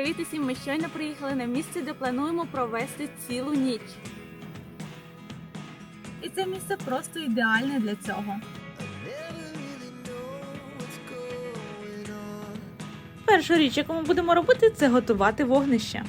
Привіт усім! Ми щойно приїхали на місце, де плануємо провести цілу ніч. І це місце просто ідеальне для цього. Перша річ, яку ми будемо робити, це готувати вогнище.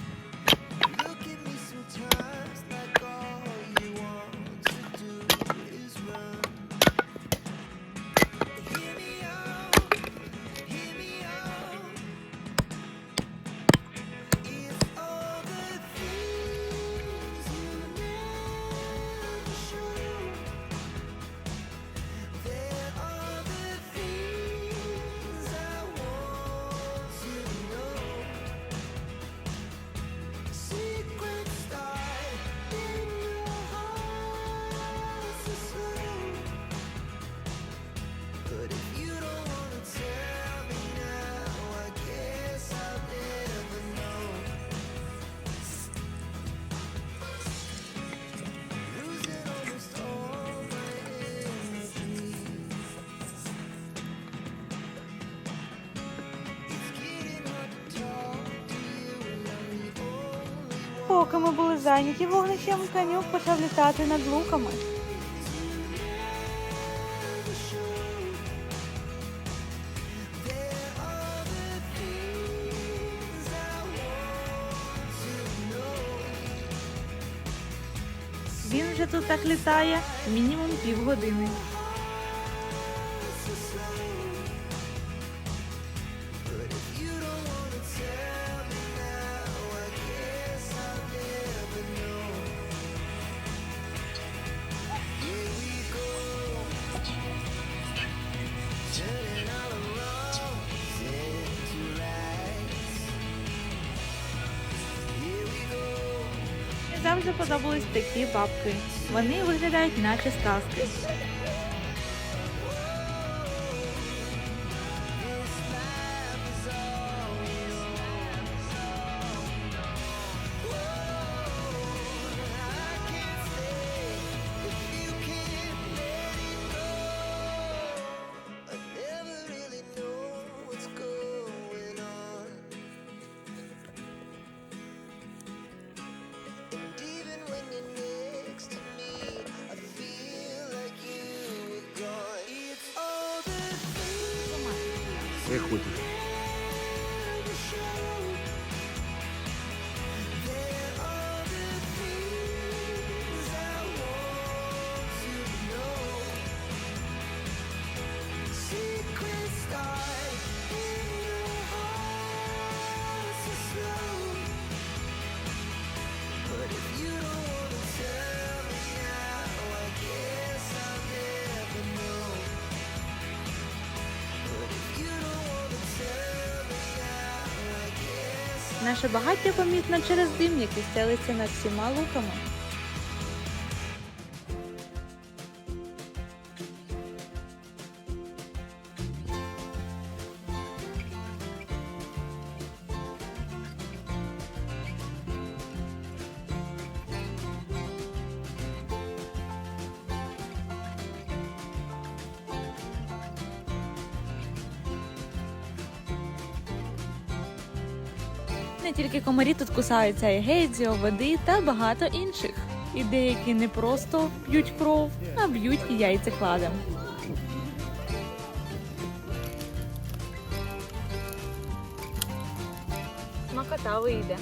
Поки ми були зайняті вогнищем, конюк почав літати над луками. Він вже тут так літає мінімум півгодини. Завжди подобались такі бабки. Вони виглядають наче сказки. Як хочеш. Наше багаття помітно через дим, який стелиться над всіма луками. Не тільки комарі тут кусаються, і гейдзі, оводи та багато інших. І деякі не просто п'ють кров, а б'ють і яйцекладем. Смакота вийде.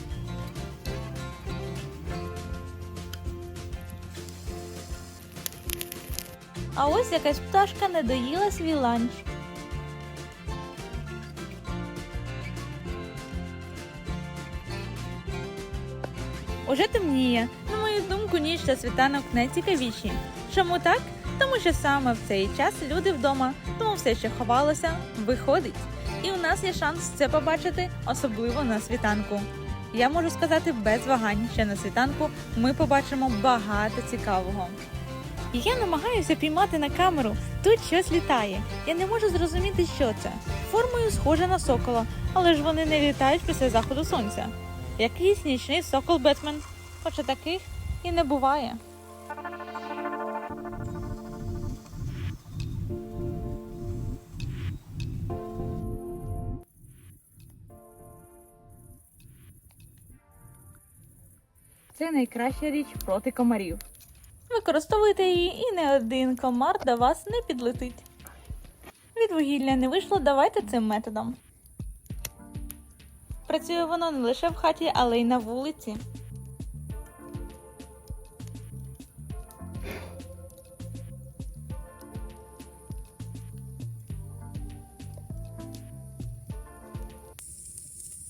А ось якась пташка не доїла свій ланч. Уже темніє. На мою думку, ніч та світанок найцікавіші. Чому так? Тому що саме в цей час люди вдома, тому все, що ховалося, виходить. І у нас є шанс це побачити, особливо на світанку. Я можу сказати без вагань, що на світанку ми побачимо багато цікавого. Я намагаюся піймати на камеру. Тут щось літає. Я не можу зрозуміти, що це. Формою схоже на сокола, але ж вони не літають після заходу сонця. Якийсь нічний сокол Бетмен, хоча таких і не буває. Це найкраща річ проти комарів. Використовуйте її і не один комар до вас не підлетить. Від вугілля не вийшло, давайте цим методом. Працює воно не лише в хаті, але й на вулиці.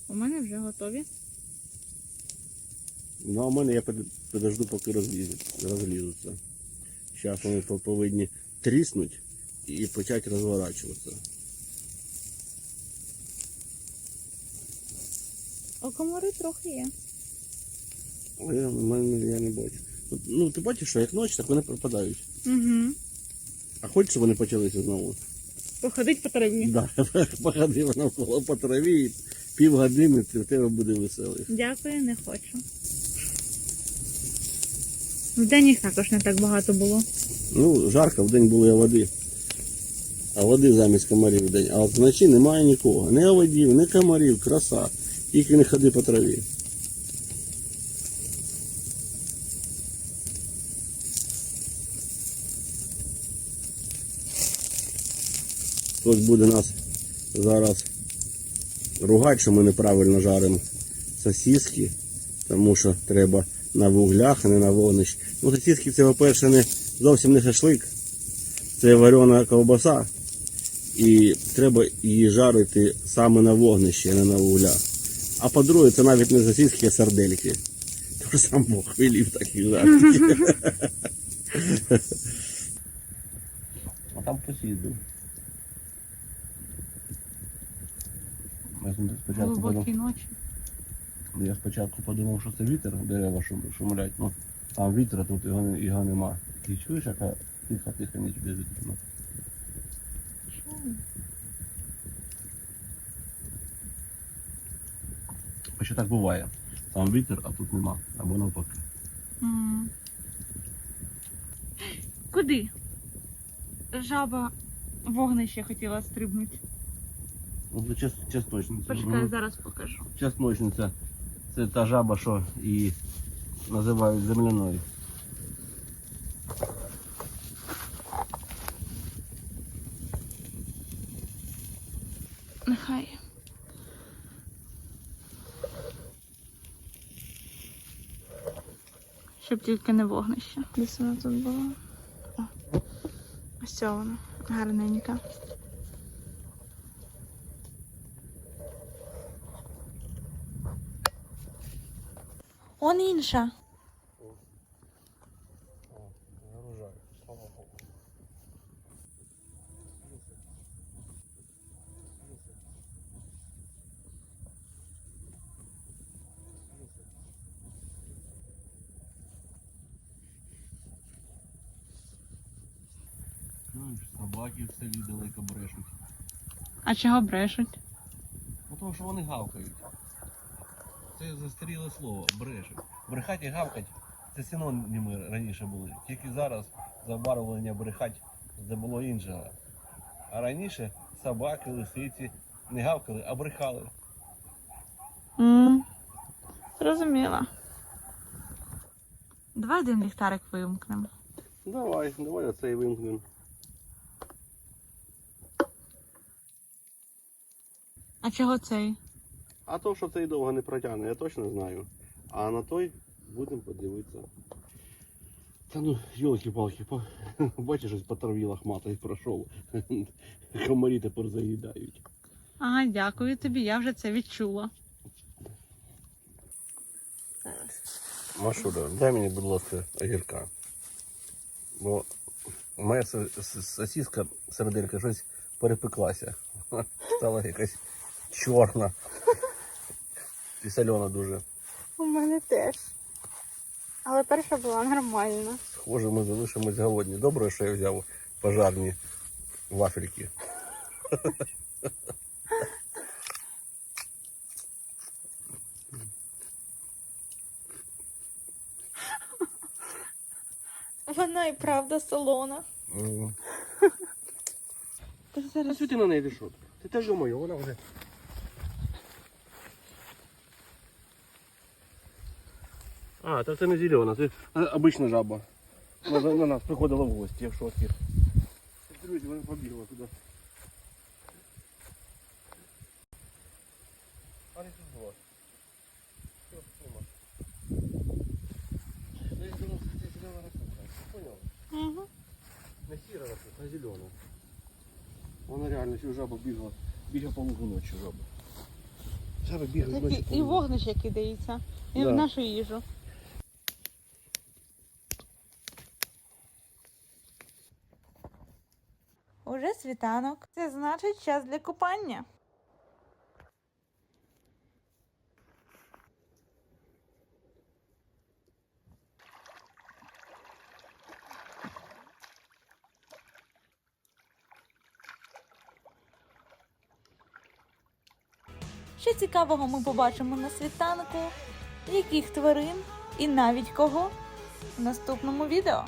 У мене вже готові. Ну, а в мене я под- подожду, поки розлізуть- розлізуться. Зараз вони повинні тріснуть і почати розворачуватися. А комари трохи є. Я, мене я не бачу. Ну, ти бачиш, що як ночі, так вони пропадають. Угу. А хочеш, щоб вони почалися знову? Походить по траві. Да, походи навколо по траві і півгодини ти- в тебе буде веселий. Дякую, не хочу. Вдень їх також не так багато було. Ну, жарко, в день було і води. А води замість комарів в день. А от вночі немає нікого. Ні оводів, ні комарів, краса. Тільки не ходи по траві. Хтось буде нас зараз ругати, що ми неправильно жаримо сосиски, тому що треба на вуглях, а не на вогнищі. Ну, сосиски це, по-перше, не зовсім не шашлик, це варена ковбаса. І треба її жарити саме на вогнищі, а не на вуглях. А по-друге, це навіть не сосиски, а сардельки. Тож сам Бог велів так і жарити. А там посіду. Я спочатку подумав, ночі. я спочатку подумав, що це вітер, дерева шумлять, ну там вітер, тут його, не- його нема. Ти чуєш, яка тиха, тиха ніч без вітру. А що так буває? Там вітер, а тут нема. Або навпаки. Куди? Жаба вогнище хотіла стрибнути. Ну, це час, чесночниця. Почекай, зараз покажу. Чесночниця. Це та жаба, що її називають земляною. Нехай. Щоб тільки не вогнище. Десь воно тут була. О. Ось вона. Гарненька. Он інша. Ну, собаки в селі далеко брешуть. А чого брешуть? Ну тому що вони гавкають. Це застаріле слово, брешуть. Брехать і гавкать це синоніми раніше були. Тільки зараз забарвлення брехать це було інше. А раніше собаки, лисиці не гавкали, а брехали. Mm. Зрозуміла. Давай один ліхтарик вимкнемо. Давай, давай оцей вимкнемо. А чого цей? А то, що цей довго не протягне, я точно знаю. А на той будемо подивитися. Та ну, йолки-палки, по... бачиш, ось по траві лохматий пройшов. Комарі тепер заїдають. Ага, дякую тобі, я вже це відчула. Машура, дай мені, будь ласка, огірка. Бо моя со- с- сосиска серделька щось перепеклася. Стала якась чорна. І сольона дуже. У мене теж. Але перша була нормальна. Схоже, ми залишимось голодні. Добре, що я взяв пожарні вафельки. Вона і правда солона. Та зараз що ти на неї пішов? Ти теж моє, вона вже. А, то це не зелена, це обична жаба. Вона на нас приходила в гості, я в шокі. Друзі, вона побігла туди. А не тут була. Угу. Не сіра ракушка, а зелена. Вона реально цю жабу бігла. Бігла по лугу ночі жаба. Жаби бігають І вогнище кидається. І Да. в нашу їжу. Світанок. Це значить час для купання. Що цікавого ми побачимо на світанку, яких тварин і навіть кого в наступному відео.